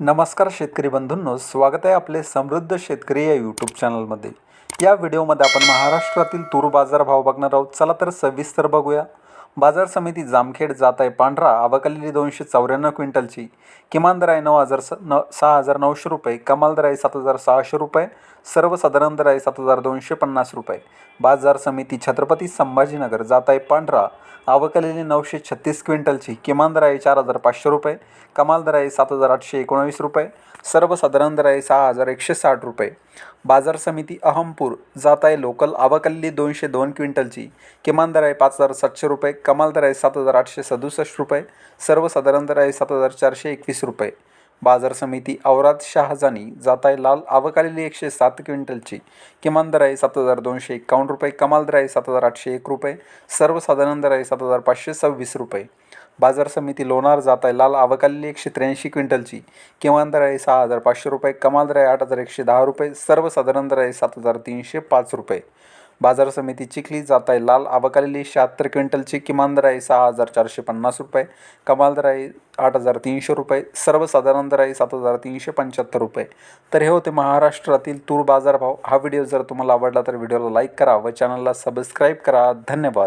नमस्कार शेतकरी बंधूंनो स्वागत आहे आपले समृद्ध शेतकरी या यूट्यूब चॅनलमध्ये या व्हिडिओमध्ये आपण महाराष्ट्रातील तूर बाजार भाव बघणार आहोत. चला तर सविस्तर बघूया. बाजार समिती जामखेड जात आहे पांढरा आवकलेली दोनशे चौऱ्याण्णव क्विंटलची. किमान दर आहे नऊ हजार स न सहा हजार नऊशे रुपये कमाल दर आहे सात हजार सहाशे रुपये सर्वसाधारण दर आहे सात हजार दोनशे पन्नास रुपये. बाजार समिती छत्रपती संभाजीनगर जात आहे पांढरा आवकलेली नऊशे छत्तीस क्विंटलची किमान दर आहे चार हजार पाचशे रुपये कमाल दर आहे सात हजार आठशे एकोणावीस रुपये सर्वसाधारण दर आहे सहा हजार एकशे साठ रुपये. बाजार समिती अहमपूर जात आहे लोकल अवकल्ली दोनशे दोन क्विंटलची किमान दर आहे पाच हजार सातशे रुपये कमाल दर आहे सात हजार आठशे सदुसष्ट रुपये. सर्वसाधारण दर आहे सात हजार चारशे एकवीस रुपये. बाजार समिती औराद शहाजानी जात आहे लाल आवकालेली एकशे सात क्विंटलची. किमान दर आहे सात हजार दोनशे एकावन्न रुपये. कमाल दर आहे सात हजार आठशे एक रुपये. सर्वसाधारण दर आहे सात हजार पाचशे सव्वीस रुपये. बाजार समिती लोणार जात आहे लाल आवकालेली एकशे त्र्याऐंशी क्विंटलची. किमान दर आहे सहा हजार पाचशे रुपये. कमाल दर आहे आठ हजार एकशे दहा रुपये. सर्वसाधारण दर आहे सात हजार तीनशे पाच रुपये. बाजार समिती चिखली जात आहे लाल आवकालेली शहात्तर क्विंटलची किमान दर आहे सहा हजार चारशे पन्नास रुपये कमाल दर आहे आठ हजार तीनशे रुपये सर्वसाधारण दर आहे सात हजार तीनशे पंच्याहत्तर रुपये. तर हे होते महाराष्ट्रातील तूर बाजारभाव. हा व्हिडिओ जर तुम्हाला आवडला तर व्हिडिओला लाईक करा व चॅनलला सबस्क्राईब करा. धन्यवाद.